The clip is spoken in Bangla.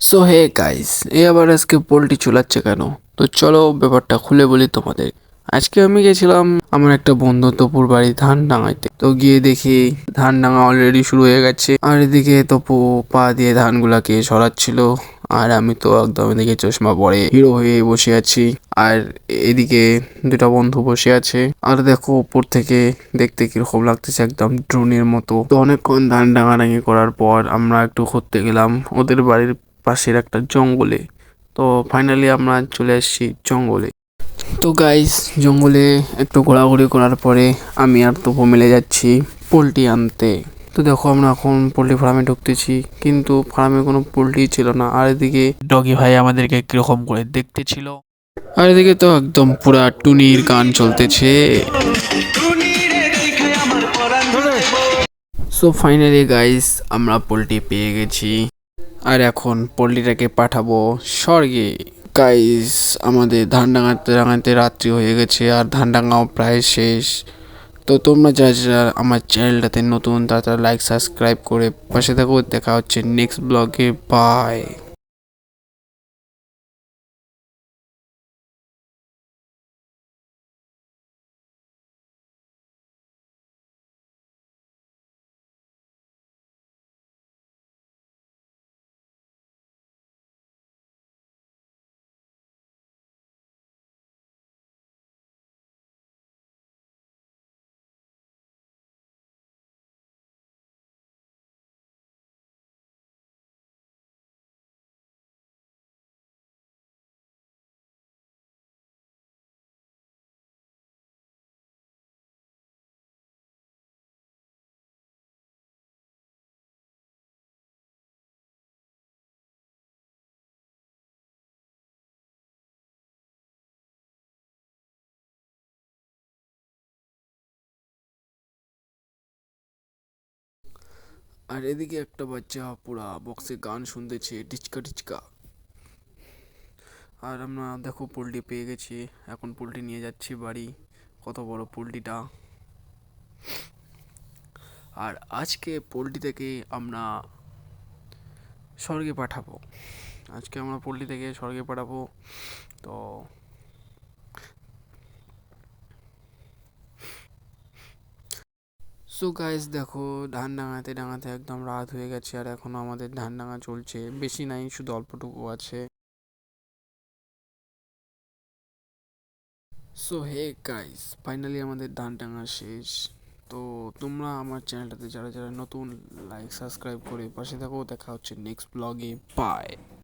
সো হে গাইস এ আবার আজকে পোলট্রি চুলাচ্ছে কেন? তো চলো ব্যাপারটা খুলে বলি তোমাদের। আজকে আমি গেছিলাম আমার একটা বন্ধু তপুর বাড়ি ধান ডাঙাইতে তো গিয়ে দেখি ধান ডাঙা অলরেডি শুরু হয়ে গেছে। আর এদিকে তপু পা দিয়ে ধানগুলাকে সরাচ্ছিল। আর আমি তো একদম এদিকে চশমা পরে হিরো হয়ে বসে আছি। আর এদিকে দুটা বন্ধু বসে আছে। আর দেখো উপর থেকে দেখতে কীরকম লাগতেছে একদম ড্রোনের মতো। তো অনেকক্ষণ ধান ডাঙাডাঙি করার পর আমরা একটু ঘুরতে গেলাম। ওদের বাড়ির পাশের একটা জঙ্গলে। তো ফাইনালি আমরা চলে এসেছি জঙ্গলে। তো গাইস জঙ্গলে একটু ঘোরাঘুরি করার পরে আমি আর তপু মিলে যাচ্ছি পোলট্রি আনতে। তো দেখো আমরা এখন পোলট্রি ফার্মে ঢুকতেছি, কিন্তু ফার্মে কোনো পোলট্রি ছিল না। আর এদিকে ডগি ভাই আমাদেরকে কীরকম করে দেখতে ছিল আর এদিকে তো একদম পুরা টুনির গান চলতেছে। সো ফাইনালি গাইস আমরা পোলট্রি পেয়ে গেছি। আর এখন পোলট্রিটাকে পাঠাবো। স্বর্গে। গাইস আমাদের ধান ডাঙাতে ডাঙাতে রাত্রি হয়ে গেছে আর ধান ডাঙাও প্রায় শেষ। তো তোমরা যারা যারা আমার চ্যানেলটাতে নতুন, তারা লাইক সাবস্ক্রাইব করে পাশে থাকো। দেখা হচ্ছে নেক্সট ব্লগে বাই আর এদিকে একটা বাচ্চা পুরা বক্সে গান শুনতেছে ডিচকা টিচকা। আর আমরা দেখো পোলট্রি পেয়ে গেছি, এখন পোলট্রি নিয়ে যাচ্ছি বাড়ি, কত বড় পোলট্রিটা। আর আজকে পোলট্রি থেকে আমরা স্বর্গে পাঠাবো। আজকে আমরা পোলট্রি থেকে স্বর্গে পাঠাবো, তো সো গাইস দেখো ধান ডাঙাতে ডাঙাতে একদম রাত হয়ে গেছে আর এখনও আমাদের ধান ডাঙা চলছে। বেশি নাই, শুধু অল্পটুকু আছে। সো হে গাইস ফাইনালি আমাদের ধান ডাঙা শেষ। তো তোমরা আমার চ্যানেলটাতে যারা যারা নতুন লাইক সাবস্ক্রাইব করে পাশে থাকো। দেখা হচ্ছে নেক্সট ব্লগে বাই